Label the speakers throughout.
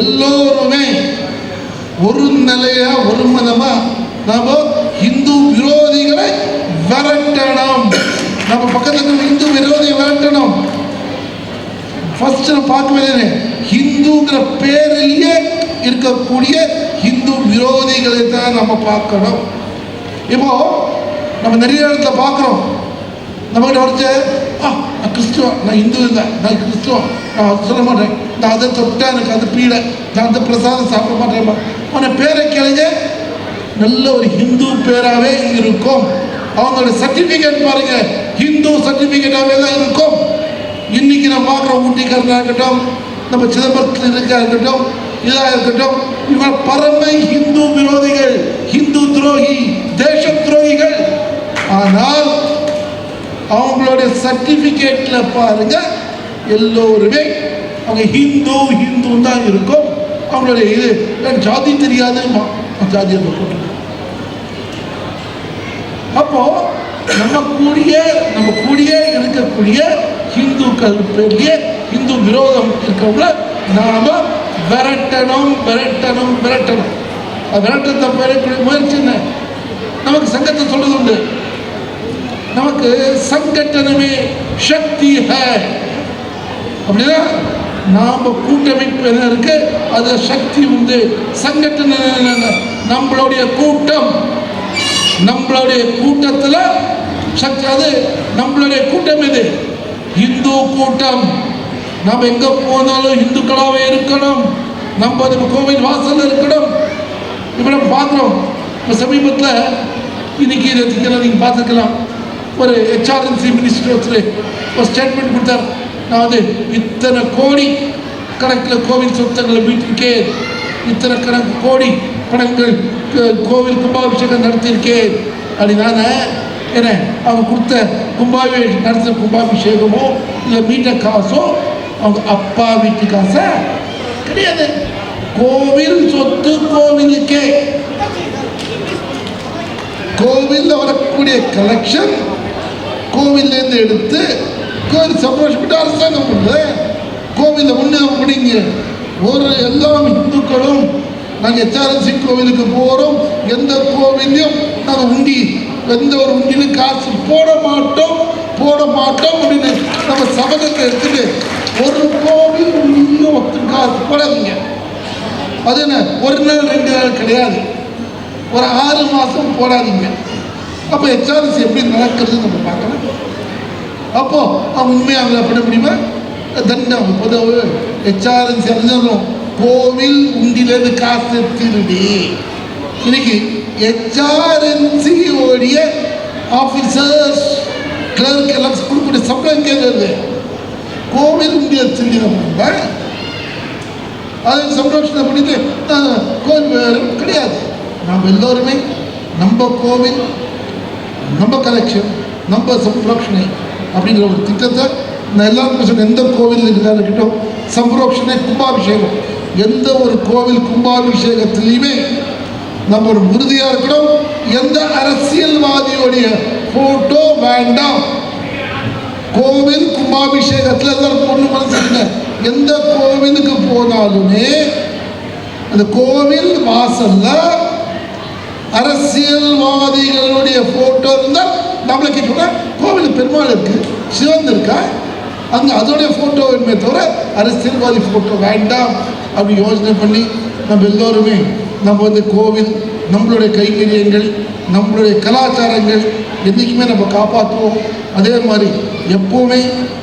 Speaker 1: எல்லோருமே ஒரு நிலையா ஒரு மதமா நாம இந்து விரோதிகளை விரட்டணும். நம்ம பக்கத்துல இந்து விரோதி விரட்டணும். ஃபர்ஸ்ட் நான் பார்க்கவே ஹிந்துங்கிற பேரிலேயே இருக்கக்கூடிய ஹிந்து விரோதிகளை தான் நம்ம பார்க்கணும். இப்போ நம்ம நிறைய இடத்துல பார்க்குறோம். நம்மகிட்ட வரைச்சு ஆ நான் கிறிஸ்துவன் நான் இந்து இல்லை நான் கிறிஸ்துவன் நான் அது சொல்ல மாட்டேன். நான் அதை தொட்டேன் எனக்கு அது பீடை. நான் அந்த பிரசாதம் சாப்பிட மாட்டேன் அவனை பேரை கேளுங்க. நல்ல ஒரு ஹிந்து பேராகவே இருக்கும். அவங்களோட சர்டிஃபிகேட் பாருங்க. ஹிந்து சர்டிஃபிகேட்டாகவே தான் இருக்கும். இன்னைக்கு நம்ம பார்க்குற ஊட்டிக்காரனாக இருக்கட்டும் நம்ம சிதம்பரத்தில் இருக்கா இருக்கட்டும் இதாக இருக்கட்டும் இவங்க பரம ஹிந்து விரோதிகள் ஹிந்து துரோகி தேச ஆனால் அவங்களுடைய சர்டிஃபிகேட்ல பாருங்க எல்லோருமே அவங்க ஹிந்து ஹிந்து தான் இருக்கும். அவங்களுடைய இது எனக்கு ஜாதி தெரியாதுமா ஜாதியை போட்டு அப்போ நம்ம கூடிய நம்ம கூடிய இருக்கக்கூடிய ஹிந்துக்கள் பெரிய ஹிந்து விரோதம் இருக்கவங்கள நாம விரட்டணும் விரட்டணும் விரட்டணும். விரட்டத்தை பெறக்கூடிய முயற்சி என்ன? நமக்கு சங்கத்தை சொல்றது உண்டு. நமக்கு சங்கட்டனமே சக்தி ஹை. அப்படின்னா நாம் கூட்டமைப்பு என்ன இருக்கு? அது சக்தி உண்டு. சங்கட்டன நம்மளுடைய கூட்டம் நம்மளுடைய கூட்டத்தில் சக்தி அது நம்மளுடைய கூட்டம் இது. இந்து கூட்டம். நாம் எங்கே போனாலும் இந்துக்களாகவே இருக்கணும். நம்ம அது கோவில் வாசல் இருக்கணும். இப்போ நம்ம பார்க்குறோம். இப்போ சமீபத்தில் இன்னைக்கு இதை நீங்கள் பார்த்துக்கலாம் ஒரு ஹெச்ஆர்என்சி மினிஸ்டர் ஒருத்தர் ஒரு ஸ்டேட்மெண்ட் கொடுத்தார். நான் வந்து இத்தனை கோடி கணக்கில் கோவில் சொத்தங்களை மீட்டிருக்கேன். இத்தனை கணக்கு கோடி படங்கள் கோவில் கும்பாபிஷேகம் நடத்தியிருக்கேன். அப்படின்னால என்ன அவங்க கொடுத்த கும்பாபி நடத்தின கும்பாபிஷேகமோ இல்லை மீட்ட காசோ அவங்க அப்பா வீட்டு காசா? கிடையாது. கோவில் சொத்து கோவிலுக்கே கோவிலில் வரக்கூடிய கலெக்ஷன் கோவில்லேருந்து எடுத்து கோவில் சந்தோஷப்பட்டு அரசாங்கம் உண்டு கோவிலில் ஒன்று அப்படிங்க ஒரு எல்லா இந்துக்களும் நாங்கள் எச்ஆர்என்சி கோவிலுக்கு போகிறோம் எந்த கோவிலையும் நாங்கள் உண்டி எந்த ஒரு உண்டியிலும் காசு போட மாட்டோம் போட மாட்டோம் அப்படின்னு நம்ம சபதத்தை எடுத்துட்டு ஒரு கோவில் இன்னும் ஒத்து காசு போடாதீங்க. அது என்ன? ஒரு நாள் ரெண்டு நாள் கிடையாது. ஒரு ஆறு மாதம் போடாதீங்க. அப்போ ஹெச்ஆர்எஸ் எப்படி நடக்கிறது நம்ம பார்க்கலாம். அப்போ அவங்க உண்மையாக பண்ண முடியுமா? தண்டம் உதவு ஹெச்ஆர்என்சி அறிஞரும் கோவில் உண்டிலேருந்து காசு திருடி. இன்னைக்கு ஹெச்ஆர்என்சி ஆஃபீஸர்ஸ் கிளர்க் எல்லாம் கொடுக்கக்கூடிய சம்பளம் கேட்கறது கோவில் உண்டியை திருடி நம்ம அதை சம்ரட்சணம் பண்ணிட்டு கோவில் கிடையாது. நாம் எல்லோருமே நம்ம கோவில் நம்ம கலெக்ஷன் நம்ம சம்ரக்ஷணை அப்படிங்கிற ஒரு திட்டத்தை நான் எல்லாருக்கும் சொன்னேன் எந்த கோவில் இருக்காரு இருக்கட்டும் கும்பாபிஷேகம். எந்த ஒரு கோவில் கும்பாபிஷேகத்திலையுமே நம்ம ஒரு உறுதியாக இருக்கணும். எந்த அரசியல்வாதியோடைய ஃபோட்டோ வேண்டாம். கோவில் கும்பாபிஷேகத்தில் எல்லாரும் பொண்ணு மனசுங்க எந்த கோவிலுக்கு போனாலுமே அந்த கோவில் வாசல்ல அரசியல்வாதிகளுடைய போட்டோ இருந்தால் நம்மளை கேட்கணும் பெருமாள் இருக்கு சிவன் இருக்கா? அங்கே அதோடைய ஃபோட்டோ வேணுமே தவிர அரசியல்வாதி ஃபோட்டோ வேண்டாம் அப்படி யோசனை பண்ணி நம்ம எல்லோருமே நம்ம வந்து கோவில் நம்மளுடைய கைங்கரியங்கள் நம்மளுடைய கலாச்சாரங்கள் என்றைக்குமே நம்ம காப்பாற்றுவோம். அதே மாதிரி எப்போவுமே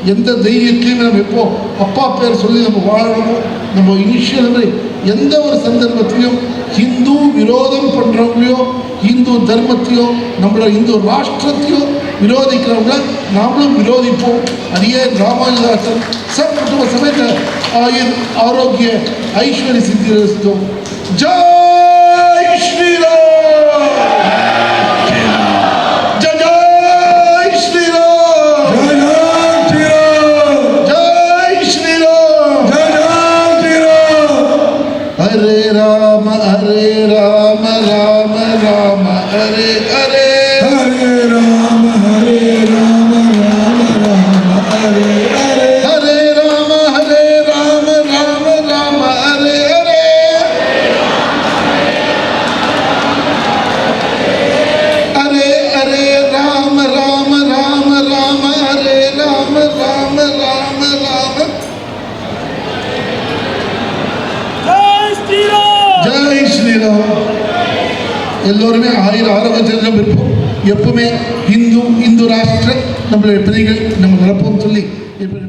Speaker 1: எந்த தெய்வத்திலையுமே நம்ம எப்போ அப்பா பேர் சொல்லி நம்ம வாழணுமோ நம்ம இனிஷியல் எந்த ஒரு சந்தர்ப்பத்திலையும் ஹிந்து விரோதம் பண்ணுறவங்களையோ இந்து தர்மத்தையோ நம்மளோட இந்து ராஷ்டிரத்தையோ ವಿರೋಧಿಗಳನ್ನ ನಾವು ವಿರೋಧಿಪೋಮ್ ಅದೇ ರಾಮಾನುಜಾಸನ್ ಸರ್ ಕುಟುಂಬ ಸಮೇತ ಆಯುರ್ ಆರೋಗ್ಯ ಐಶ್ವರ್ಯ ಸಿದ್ಧಿರಸ್ತು ಜೈ ಶ್ರೀರಾಮ್ ಹರೇ
Speaker 2: ರಾಮ ಹರೇ
Speaker 1: எல்லோருமே ஆயிரம் ஆரோக்கியத்திலும் இருப்போம். எப்பவுமே இந்து இந்து ராஷ்டிர நம்மளுடைய பிள்ளைகள் நம்ம நிரப்போம் சொல்லி எப்படி